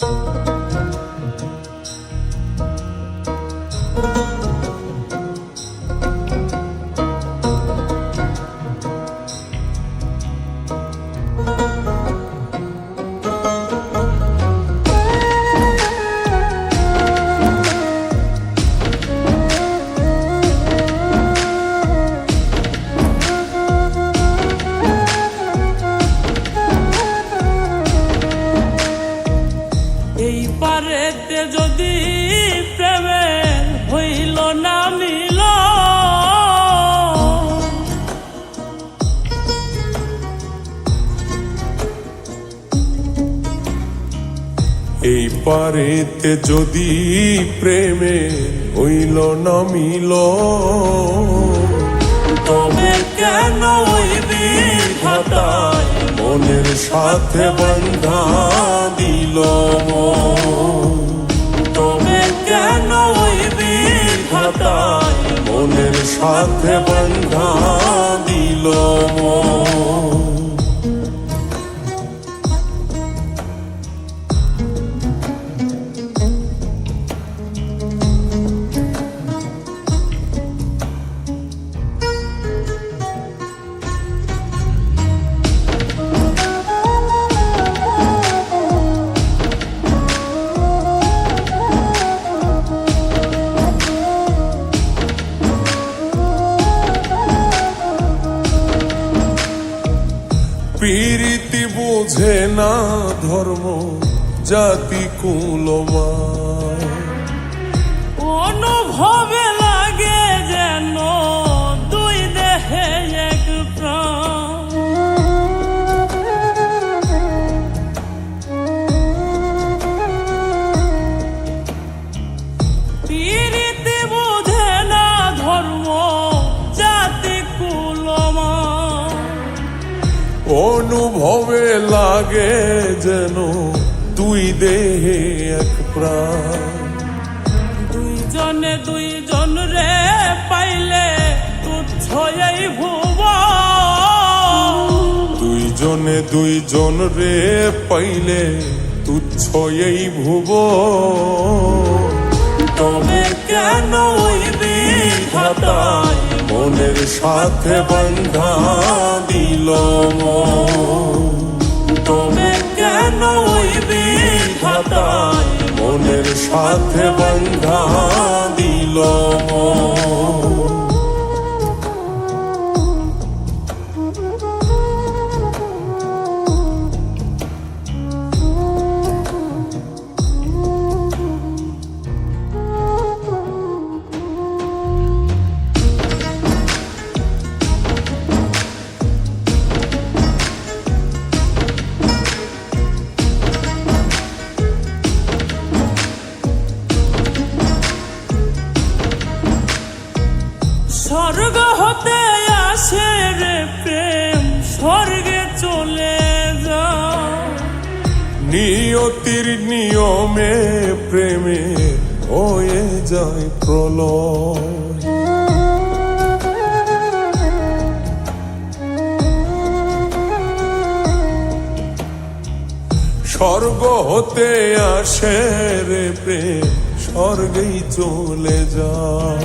এই পারেতে যদি প্রেমের হইল না মিল এই পারেতে যদি প্রেমে হইল না মিল তবে কেন ওই বিধাতায় মনের সাথে বন্ধা দিল মন। সাথে বন্ধা দিল মন। প্রীতি বোঝে না ধর্ম জাতি কুলমা অনুভবে অনুভবে লাগে যেন দুই দেহে এক প্রাণ। দুইজনে দুইজন রে পাইলে তুচ্ছ এই ভুব। দুইজনে দুইজন রে পাইলে তুচ্ছ এই ভুব। তবে কেন মনের সাথে বন্ধা দিল। তবে কেন মনের সাথে বন্ধা দিল মন। হতে আসে রে প্রেম, স্বর্গে চলে যা নিয়তির নিয়মে প্রেমে হয়ে যায় প্রলয়। স্বর্গ হতে আসে রে প্রেম, স্বর্গেই চলে যায়।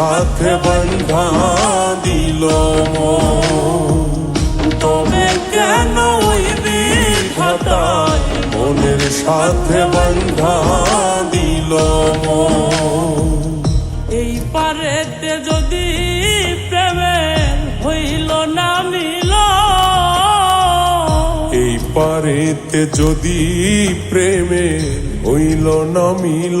সাথে বন্ধা দিল। তবে কেন মনের সাথে বন্ধা দিল। এই পারেতে যদি প্রেমের হইল না মিল, এই পারেতে যদি প্রেমে হইল না মিল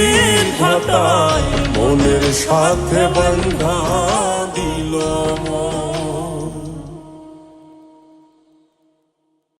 হতায় মনের সাথে বন্ধা দিল মন।